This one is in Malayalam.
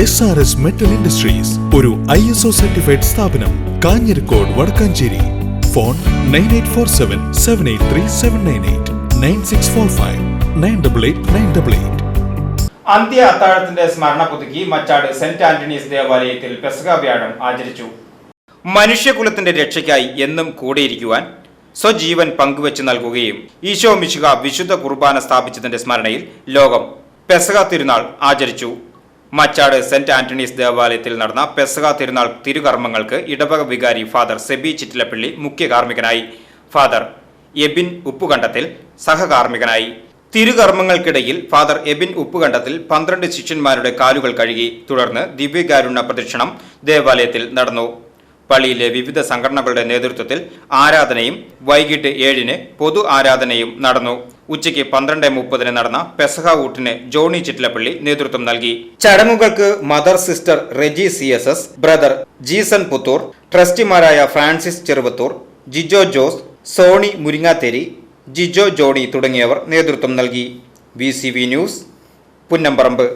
S R S metal industries ഒരു ഐ എസ് ഒ സർട്ടിഫൈഡ് സ്ഥാപനം Kanjirakode Vadakkanchery. Phone nine eight four seven seven eight three seven nine eight nine six four five nine double eight nine double eight അന്ത്യ അത്താഴത്തിന്റെ സ്മരണ പുതുക്കി മച്ചാട് സെന്റ് ആന്റണീസ് ദേവാലയത്തിൽ പെസക വ്യാഴം ആചരിച്ചു. മനുഷ്യകുലത്തിന്റെ രക്ഷയ്ക്കായി എന്നും കൂടെയിരിക്കുവാൻ സ്വജീവൻ പങ്കുവെച്ച് നൽകുകയും ഈശോ മിശുക വിശുദ്ധ കുർബാന സ്ഥാപിച്ചതിന്റെ സ്മരണയിൽ ലോകം പെസക തിരുനാൾ ആചരിച്ചു. മച്ചാട് സെന്റ് ആന്റണീസ് ദേവാലയത്തിൽ നടന്ന പെസക തിരുനാൾ തിരുകർമ്മങ്ങൾക്ക് ഇടവക വികാരി ഫാദർ സെബി ചിറ്റിലപ്പള്ളി മുഖ്യ കാർമ്മികനായി. ഫാദർ എബിൻ ഉപ്പുകണ്ടത്തിൽ സഹകാർമ്മികനായി. തിരുകർമ്മങ്ങൾക്കിടയിൽ ഫാദർ എബിൻ ഉപ്പുകണ്ടത്തിൽ പന്ത്രണ്ട് ശിഷ്യന്മാരുടെ കാലുകൾ കഴുകി. തുടർന്ന് ദിവ്യകാരുണ്യ പ്രദക്ഷിണം ദേവാലയത്തിൽ നടന്നു. പള്ളിയിലെ വിവിധ സംഘടനകളുടെ നേതൃത്വത്തിൽ ആരാധനയും വൈകിട്ട് ഏഴിന് പൊതു ആരാധനയും നടന്നു. ഉച്ചയ്ക്ക് പന്ത്രണ്ട് മുപ്പതിന് നടന്ന പെസഹ ഊട്ടിന് ജോണി ചിറ്റിലപ്പള്ളി നേതൃത്വം നൽകി. ചടങ്ങുകൾക്ക് mother sister Reji C S S brother Jeeson Puthur ട്രസ്റ്റിമാരായ Francis Cheruvathur Jijo Jose Sony Muringatheri Jijo Johnny തുടങ്ങിയവർ നേതൃത്വം നൽകി. V news Punnamparambu.